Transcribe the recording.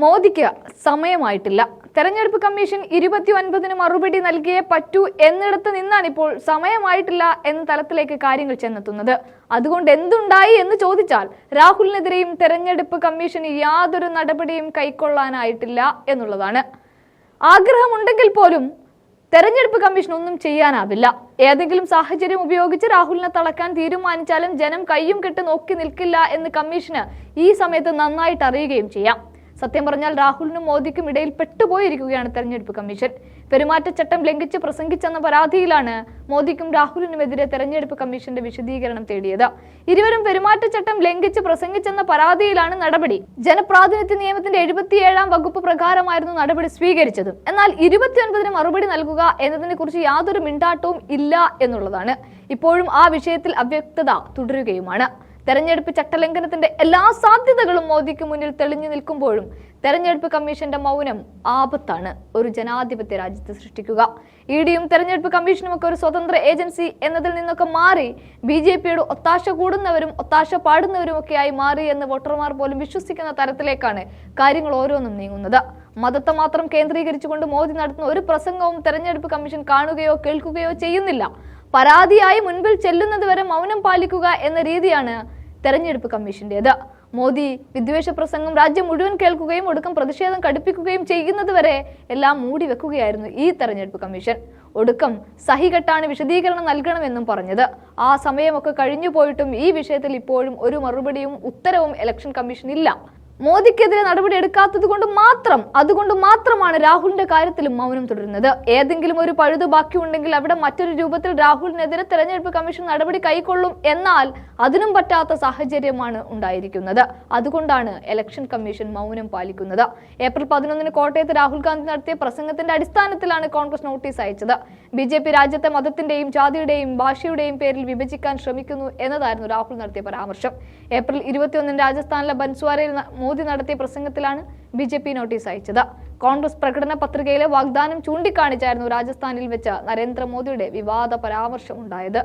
മോദിക്ക് സമയമായിട്ടില്ല. തെരഞ്ഞെടുപ്പ് കമ്മീഷൻ ഇരുപത്തി ഒൻപതിന് മറുപടി നൽകിയേ പറ്റൂ എന്നിടത്ത് നിന്നാണ് ഇപ്പോൾ സമയമായിട്ടില്ല എന്ന തലത്തിലേക്ക് കാര്യങ്ങൾ ചെന്നെത്തുന്നത്. അതുകൊണ്ട് എന്തുണ്ടായി എന്ന് ചോദിച്ചാൽ രാഹുലിനെതിരെയും തെരഞ്ഞെടുപ്പ് കമ്മീഷന് യാതൊരു നടപടിയും കൈക്കൊള്ളാനായിട്ടില്ല എന്നുള്ളതാണ്. ആഗ്രഹമുണ്ടെങ്കിൽ പോലും തെരഞ്ഞെടുപ്പ് കമ്മീഷൻ ഒന്നും ചെയ്യാനാവില്ല. ഏതെങ്കിലും സാഹചര്യം ഉപയോഗിച്ച് രാഹുലിനെ തളക്കാൻ തീരുമാനിച്ചാലും ജനം കയ്യും കെട്ട് നോക്കി നിൽക്കില്ല എന്ന് കമ്മീഷന് ഈ സമയത്ത് നന്നായിട്ട് അറിയുകയും ചെയ്യാം. സത്യം പറഞ്ഞാൽ രാഹുലിനും മോദിക്കും ഇടയിൽ പെട്ടുപോയിരിക്കുകയാണ് തെരഞ്ഞെടുപ്പ് കമ്മീഷൻ. പെരുമാറ്റച്ചട്ടം ലംഘിച്ച് പ്രസംഗിച്ചെന്ന പരാതിയിലാണ് മോദിക്കും രാഹുലിനുമെതിരെ തെരഞ്ഞെടുപ്പ് കമ്മീഷന്റെ വിശദീകരണം തേടിയത്. ഇരുവരും പെരുമാറ്റച്ചട്ടം ലംഘിച്ച് പ്രസംഗിച്ചെന്ന പരാതിയിലാണ് നടപടി. ജനപ്രാതിനിധ്യ നിയമത്തിന്റെ എഴുപത്തിയേഴാം വകുപ്പ് പ്രകാരമായിരുന്നു നടപടി സ്വീകരിച്ചതും. എന്നാൽ ഇരുപത്തിയൊൻപതിന് മറുപടി നൽകുക എന്നതിനെ കുറിച്ച് യാതൊരു മിണ്ടാട്ടവും ഇല്ല എന്നുള്ളതാണ്. ഇപ്പോഴും ആ വിഷയത്തിൽ അവ്യക്തത തുടരുകയുമാണ്. തെരഞ്ഞെടുപ്പ് ചട്ടലംഘനത്തിന്റെ എല്ലാ സാധ്യതകളും മോദിക്ക് മുന്നിൽ തെളിഞ്ഞു നിൽക്കുമ്പോഴും തെരഞ്ഞെടുപ്പ് കമ്മീഷന്റെ മൗനം ആപത്താണ്. ഒരു ജനാധിപത്യ രാജ്യത്ത് സൃഷ്ടിക്കുക. ഇ ഡിയും തെരഞ്ഞെടുപ്പ് കമ്മീഷനും ഒക്കെ ഒരു സ്വതന്ത്ര ഏജൻസി എന്നതിൽ നിന്നൊക്കെ മാറി ബി ജെ പിയുടെ ഒത്താശ കൂടുന്നവരും ഒത്താശ പാടുന്നവരും ഒക്കെയായി മാറി എന്ന് വോട്ടർമാർ പോലും വിശ്വസിക്കുന്ന തരത്തിലേക്കാണ് കാര്യങ്ങൾ ഓരോന്നും നീങ്ങുന്നത്. മതത്തെ മാത്രം കേന്ദ്രീകരിച്ചുകൊണ്ട് മോദി നടത്തുന്ന ഒരു പ്രസംഗവും തെരഞ്ഞെടുപ്പ് കമ്മീഷൻ കാണുകയോ കേൾക്കുകയോ ചെയ്യുന്നില്ല. പരാതിയായി മുൻപിൽ ചെല്ലുന്നത് വരെ മൗനം പാലിക്കുക എന്ന രീതിയാണ് തെരഞ്ഞെടുപ്പ് കമ്മീഷന്റേത്. മോദി വിദ്വേഷ പ്രസംഗം രാജ്യം മുഴുവൻ കേൾക്കുകയും ഒടുക്കം പ്രതിഷേധം കടുപ്പിക്കുകയും ചെയ്യുന്നത് വരെ എല്ലാം മൂടി വെക്കുകയായിരുന്നു ഈ തെരഞ്ഞെടുപ്പ് കമ്മീഷൻ. ഒടുക്കം സഹികെട്ടാണ് വിശദീകരണം നൽകണമെന്നും പറഞ്ഞത്. ആ സമയമൊക്കെ കഴിഞ്ഞു പോയിട്ടും ഈ വിഷയത്തിൽ ഇപ്പോഴും ഒരു മറുപടിയും ഉത്തരവും ഇലക്ഷൻ കമ്മീഷൻ ഇല്ല. മോദിക്കെതിരെ നടപടി എടുക്കാത്തത് കൊണ്ട് മാത്രം അതുകൊണ്ട് മാത്രമാണ് രാഹുലിന്റെ കാര്യത്തിലും മൗനം തുടരുന്നത്. ഏതെങ്കിലും ഒരു പഴുത് ബാക്കിയുണ്ടെങ്കിൽ അവിടെ മറ്റൊരു രൂപത്തിൽ രാഹുലിനെതിരെ തെരഞ്ഞെടുപ്പ് കമ്മീഷൻ നടപടി കൈക്കൊള്ളും എന്നാൽ അതിനും പറ്റാത്ത സാഹചര്യമാണ് ഉണ്ടായിരിക്കുന്നത്. അതുകൊണ്ടാണ് ഇലക്ഷൻ കമ്മീഷൻ മൗനം പാലിക്കുന്നത്. ഏപ്രിൽ പതിനൊന്നിന് കോട്ടയത്ത് രാഹുൽ ഗാന്ധി നടത്തിയ പ്രസംഗത്തിന്റെ അടിസ്ഥാനത്തിലാണ് കോൺഗ്രസ് നോട്ടീസ് അയച്ചത്. ബി ജെ പി രാജ്യത്തെ മതത്തിന്റെയും ജാതിയുടെയും ഭാഷയുടെയും പേരിൽ വിഭജിക്കാൻ ശ്രമിക്കുന്നു എന്നതായിരുന്നു രാഹുൽ നടത്തിയ പരാമർശം. ഏപ്രിൽ ഇരുപത്തിയൊന്നിന് രാജസ്ഥാനിലെ ബൻസ്വാരയിൽ മോദി നടത്തിയ പ്രസംഗത്തിലാണ് ബി ജെ പി നോട്ടീസ് അയച്ചത്. കോൺഗ്രസ് പ്രകടന പത്രികയിലെ വാഗ്ദാനം ചൂണ്ടിക്കാണിച്ചായിരുന്നു രാജസ്ഥാനിൽ വെച്ച് നരേന്ദ്രമോദിയുടെ വിവാദ പരാമർശം ഉണ്ടായത്.